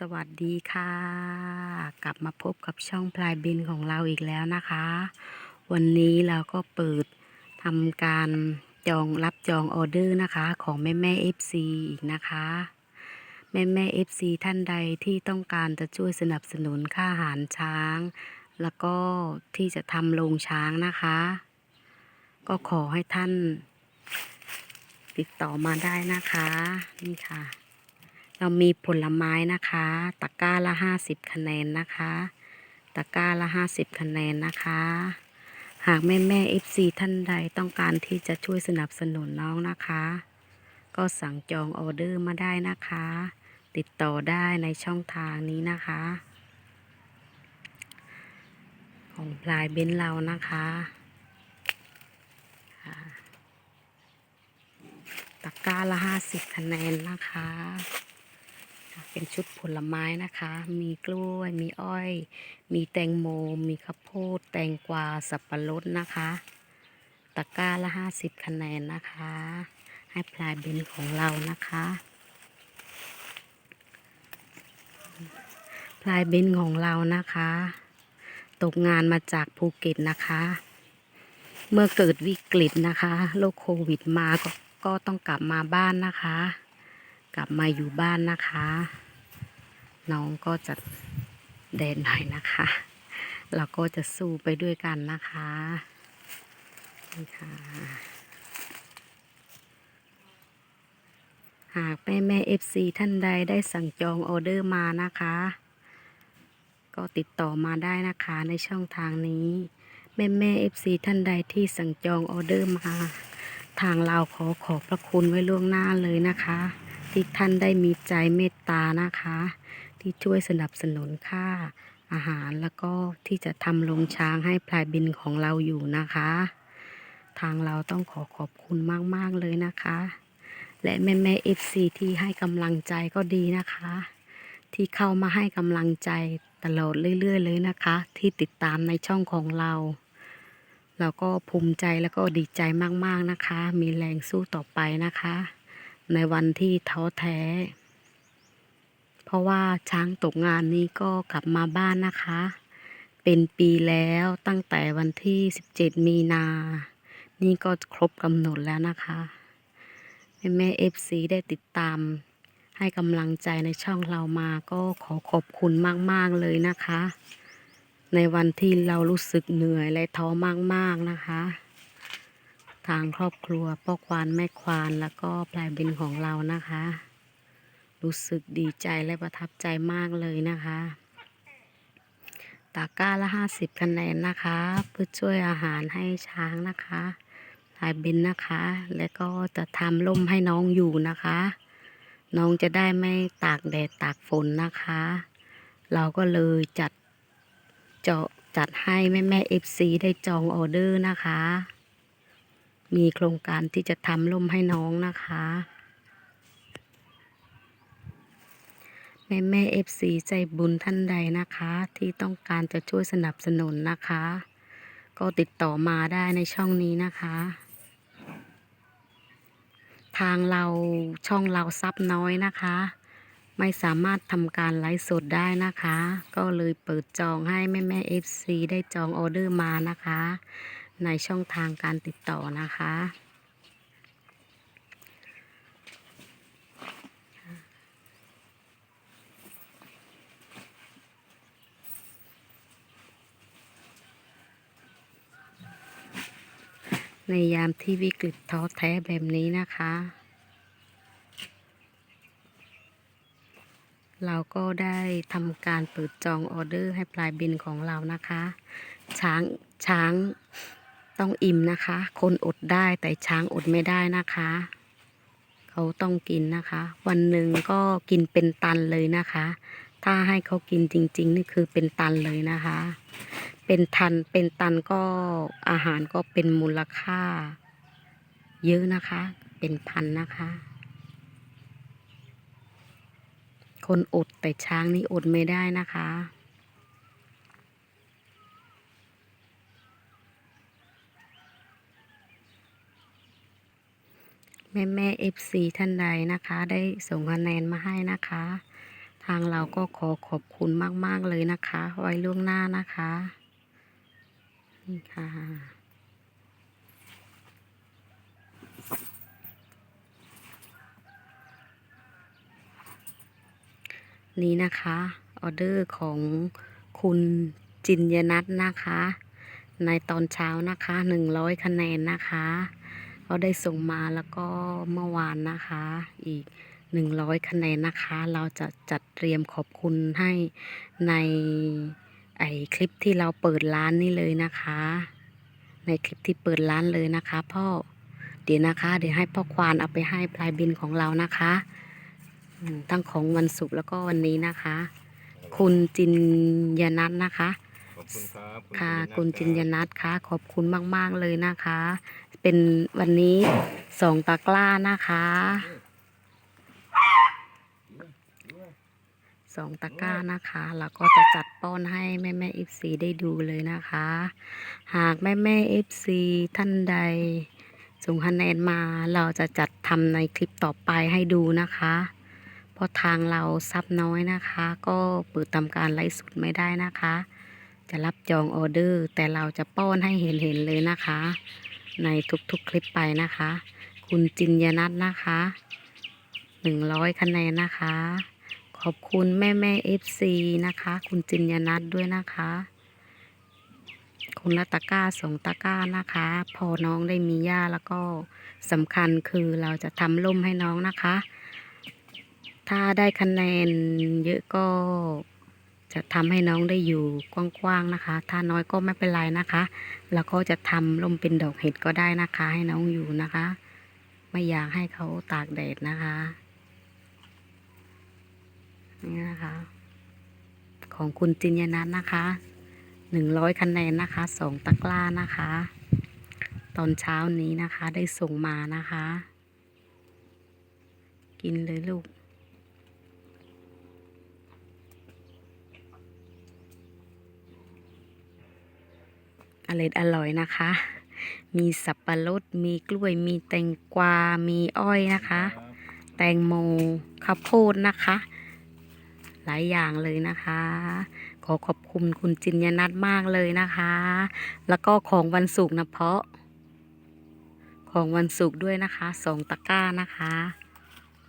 สวัสดีค่ะ กลับมาพบกับช่องพลายบินของเราอีกแล้วนะคะ วันนี้เราก็เปิดทำการจองรับจองออเดอร์นะคะของแม่แม่ FC อีกนะคะ แม่แม่ FC ท่านใดที่ต้องการจะช่วยสนับสนุนค่าอาหารช้าง แล้วก็ที่จะทำโรงช้างนะคะ ก็ขอให้ท่าน ติดต่อมาได้นะคะ นี่ค่ะ เรามีผลไม้นะคะ ตะกร้าละห้าสิบคะแนนนะคะ ตะกร้าละห้าสิบคะแนนนะคะ หากแม่แม่เอฟซีท่านใดต้องการที่จะช่วยสนับสนุนน้องนะคะ ก็สั่งจองออเดอร์มาได้นะคะ ติดต่อได้ในช่องทางนี้นะคะ ของพลายเบ้นเรานะคะค่ะตะกร้าละห้าสิบคะแนนนะคะ เป็นชุดผลไม้นะคะ มีกล้วย มีอ้อย มีแตงโม มีข้าวโพด แตงกวา สับปะรดนะคะ ตะกร้าละห้าสิบคะแนนนะคะ ให้พลายเบนของเรานะคะพลายเบนของเรานะคะ ตกงานมาจากภูเก็ตนะคะ เมื่อเกิดวิกฤตนะคะ โรคโควิดมาก็ก็ต้องกลับมาบ้านนะคะ กลับมาอยู่บ้านนะคะ น้องก็จะแดนหน่อยนะคะเราก็จะสู้ไปด้วยกันนะคะนี่ค่ะหากแม่แม่เอฟซีท่านใดได้สั่งจองออเดอร์มานะคะ ก็ติดต่อมาได้นะคะในช่องทางนี้ แม่แม่เอฟซีท่านใดที่สั่งจองออเดอร์มา ทางเราขอขอบพระคุณไว้ล่วงหน้าเลยนะคะ ที่ท่านได้มีใจเมตตานะคะ ที่ช่วยสนับสนุนค่าอาหารแล้วก็ที่จะทำโรงช้างให้พลายบินของเราอยู่นะคะ ทางเราต้องขอขอบคุณมาก ๆ เลยนะคะ และแม่แม่เอฟซีที่ให้กำลังใจก็ดีนะคะ ที่เข้ามาให้กำลังใจตลอดเรื่อย ๆ เลยนะคะ ที่ติดตามในช่องของเรา เราก็ภูมิใจแล้วก็ดีใจมาก ๆ นะคะ มีแรงสู้ต่อไปนะคะ ในวันที่ท้อแท้ เพราะว่าช้างตกงานนี้ก็กลับมาบ้านนะคะ เป็นปีแล้วตั้งแต่วันที่ 17 มีนา นี่ก็ครบกำหนดแล้วนะคะแม่แม่เอฟซีได้ติดตาม ให้กำลังใจในช่องเรามาก็ขอขอบคุณมาก ๆ เลยนะคะ ในวันที่เรารู้สึกเหนื่อยและท้อมาก ๆ นะคะ ทางครอบครัวพ่อควานแม่ควานแล้วก็ปลายเบนของเรานะคะ รู้สึกดีใจและประทับใจมากเลยนะคะตาก้าละห้าสิบคะแนนนะคะ เพื่อช่วยอาหารให้ช้างนะคะปลายเบนนะคะ และก็จะทำร่มให้น้องอยู่นะคะ น้องจะได้ไม่ตากแดดตากฝนนะคะ เราก็เลยจัดเจาะจัดให้แม่แม่เอฟซีได้จองออเดอร์นะคะ มีโครงการที่จะทำร่มให้น้องนะคะ แม่แม่เอฟซีใจบุญท่านใดนะคะ ที่ต้องการจะช่วยสนับสนุนนะคะ ก็ติดต่อมาได้ในช่องนี้นะคะ ทางเราช่องเราซับน้อยนะคะ ไม่สามารถทำการไลฟ์สดได้นะคะ ก็เลยเปิดจองให้แม่แม่เอฟซีได้จองออเดอร์มานะคะ ในช่องทางการติดต่อนะคะ ในยามที่วิกฤตท้อแท้แบบนี้นะคะ เราก็ได้ทำการเปิดจองออเดอร์ให้ปลายบินของเรานะคะ ช้างช้าง ต้องอิ่มนะคะ คนอดได้แต่ช้างอดไม่ได้นะคะ เขาต้องกินนะคะ วันหนึ่งก็กินเป็นตันเลยนะคะ ถ้าให้เขากินจริง ๆ นี่คือเป็นตันเลยนะคะ เป็นทันเป็นตันก็อาหารก็เป็นมูลค่า เยอะนะคะ เป็นพันนะคะ คนอดแต่ช้างนี่อดไม่ได้นะคะ แม่แม่เอฟซีท่านใดนะคะ ได้ส่งคะแนนมาให้นะคะ ทางเราก็ขอขอบคุณมาก ๆ เลยนะคะ ไว้ล่วงหน้านะคะ นี่ค่ะ นี่นะคะ ออเดอร์ของคุณจินยนัทนะคะ ในตอนเช้านะคะหนึ่งร้อยคะแนนนะคะ เขาได้ส่งมาแล้วก็เมื่อวานนะคะ อีกหนึ่งร้อยคะแนนนะคะ เราจะจัดเตรียมขอบคุณให้ในไอคลิปที่เราเปิดร้านนี่เลยนะคะ ในคลิปที่เปิดร้านเลยนะคะ พ่อเดี๋ยวนะคะ เดี๋ยวให้พ่อควานเอาไปให้ปลายบินของเรานะคะอืมทั้งของวันศุกร์แล้วก็วันนี้นะคะ คุณจินยนัทนะคะ ขอบคุณครับ ค่ะนัทคุณจินยรับนัทค่ะ ขอบคุณมาก ๆ เลยนะคะ เป็นวันนี้สองตะกร้านะคะสองตะกร้านะคะ แล้วก็จะจัดป้อนให้แม่แม่เอฟซีได้ดูเลยนะคะ หากแม่แม่เอฟซีท่านใดส่งคะแนนมาเราจะจัดทำในคลิปต่อไปให้ดูนะคะ เพราะทางเราซับน้อยนะคะ ก็เปิดทำการไลฟ์สดไม่ได้นะคะ จะรับจองออเดอร์ แต่เราจะป้อนให้เห็นเห็นๆเลยนะคะ ในทุกๆคลิปไปนะคะ คุณจินยนัทนะคะหนึ่งร้อยคะแนนนะคะ ขอบคุณแม่แม่เอฟซีนะคะ คุณจินยนัทด้วยนะคะ คุณรัตก้าสองตะก้านะคะ พอน้องได้มีย่าแล้วก็สำคัญคือเราจะทำร่มให้น้องนะคะ ถ้าได้คะแนนเยอะก็ จะทำให้น้องได้อยู่กว้างๆนะคะ ถ้าน้อยก็ไม่เป็นไรนะคะ แล้วก็จะทำลมเป็นดอกเห็ดก็ได้นะคะ ให้น้องอยู่นะคะ ไม่อยากให้เขาตากแดดนะคะนี่นะคะ ของคุณจินยนัทนะคะหนึ่งร้อยคะแนนนะคะสองตะกร้านะคะ ตอนเช้านี้นะคะได้ส่งมานะคะ กินเลยลูก อร่อยอร่อยนะคะ มีสับปะรด มีกล้วย มีแตงกวา มีอ้อยนะคะ แตงโม ข้าวโพดนะคะ หลายอย่างเลยนะคะ ขอขอบคุณคุณจินยนัทมากเลยนะคะ แล้วก็ของวันศุกร์นะเพาะ ของวันศุกร์ด้วยนะคะ สองตะกร้านะคะ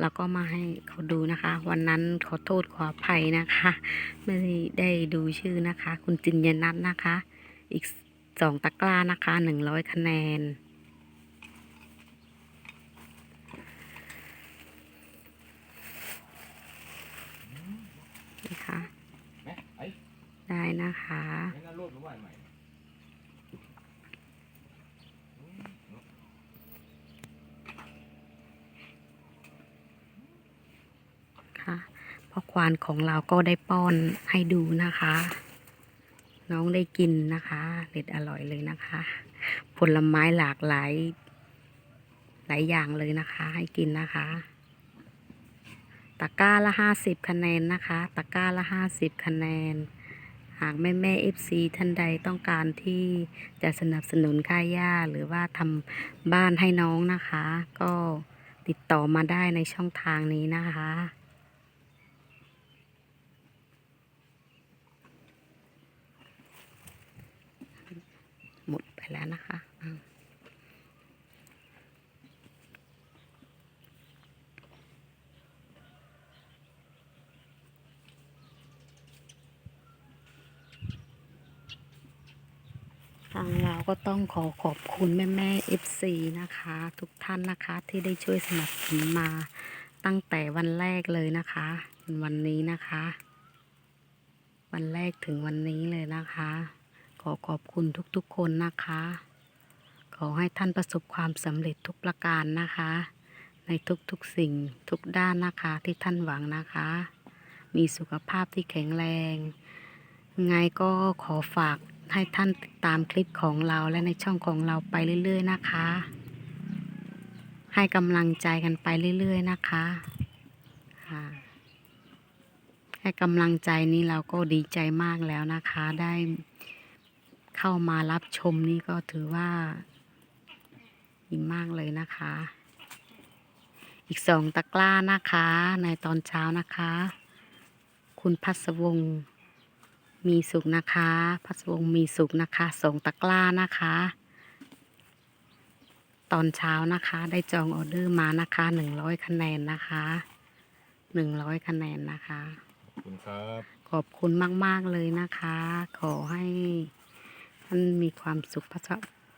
แล้วก็มาให้เขาดูนะคะ วันนั้นขอโทษขออภัยนะคะ ไม่ได้ดูชื่อนะคะ คุณจินยนัทนะคะ อีก สองตะกร้านะคะหนึ่งร้อยคะแนน นะคะ ได้นะคะค่ะพราะควานของเราก็ได้ป้อนให้ดูนะคะ น้องได้กินนะคะเด็ดอร่อยเลยนะคะ ผลไม้หลากหลาย หลายอย่างเลยนะคะ ให้กินนะคะตะก้าละห้าสิบคะแนนนะคะตะก้าละห้าสิบคะแนน หากแม่แม่เอฟซีท่านใดต้องการที่จะสนับสนุนค่าหญ้าหรือว่าทำบ้านให้น้องนะคะ ก็ติดต่อมาได้ในช่องทางนี้นะคะ หมด ไปแล้วนะคะทางเราก็ต้องขอขอบคุณแม่แม่เอฟซีนะคะ ทุกท่านนะคะที่ได้ช่วยสนับสนุนมาตั้งแต่วันแรกเลยนะคะวันนี้นะคะ วันแรกถึงวันนี้เลยนะคะ ขอขอบคุณทุกๆคนนะคะ ขอให้ท่านประสบความสำเร็จทุกประการนะคะ ในทุกๆสิ่งทุกด้านนะคะที่ท่านหวังนะคะ มีสุขภาพที่แข็งแรง ไงก็ขอฝากให้ท่านติดตามคลิปของเราและในช่องของเราไปเรื่อย ๆ นะคะ ให้กำลังใจกันไปเรื่อย ๆ นะคะค่ะให้กำลังใจนี้เราก็ดีใจมากแล้วนะคะ ได้ เข้ามารับชมนี่ก็ถือว่าดีมากเลยนะคะ อีกสองตะกร้านะคะในตอนเช้านะคะ คุณพัสวงศ์มีสุขนะคะ พัสวงศ์มีสุขนะคะส่งตะกร้านะคะ ตอนเช้านะคะ ได้จองออเดอร์มานะคะหนึ่งร้อยคะแนนนะคะหนึ่งร้อยคะแนนนะคะ ขอบคุณครับ ขอบคุณมาก ๆ เลยนะคะ ขอให้ ท่านมีความสุขพัช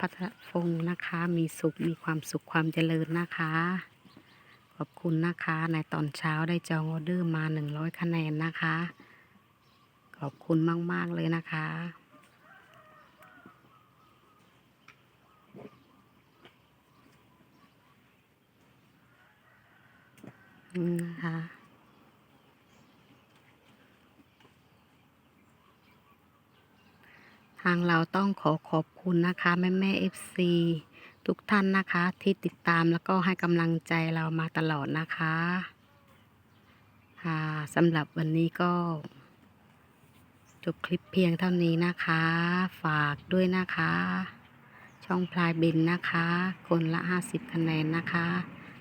พัชฟงนะคะ มีสุขมีความสุขความเจริญนะคะ ขอบคุณนะคะ ในตอนเช้าได้จองออเดอร์มาหนึ่งร้อยคะแนนนะคะ ขอบคุณมาก ๆ เลยนะคะอืมนะคะ ทางเราต้องขอขอบคุณนะคะแม่แม่เอฟซีทุกท่านนะคะ ที่ติดตามแล้วก็ให้กำลังใจเรามาตลอดนะคะค่ะสำหรับวันนี้ก็จบคลิปเพียงเท่านี้นะคะ ฝากด้วยนะคะ ช่องพลายบินนะคะ คนละ 50 คะแนนนะคะ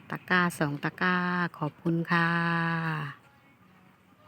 ตะกร้าสองตะกร้าขอบคุณค่ะ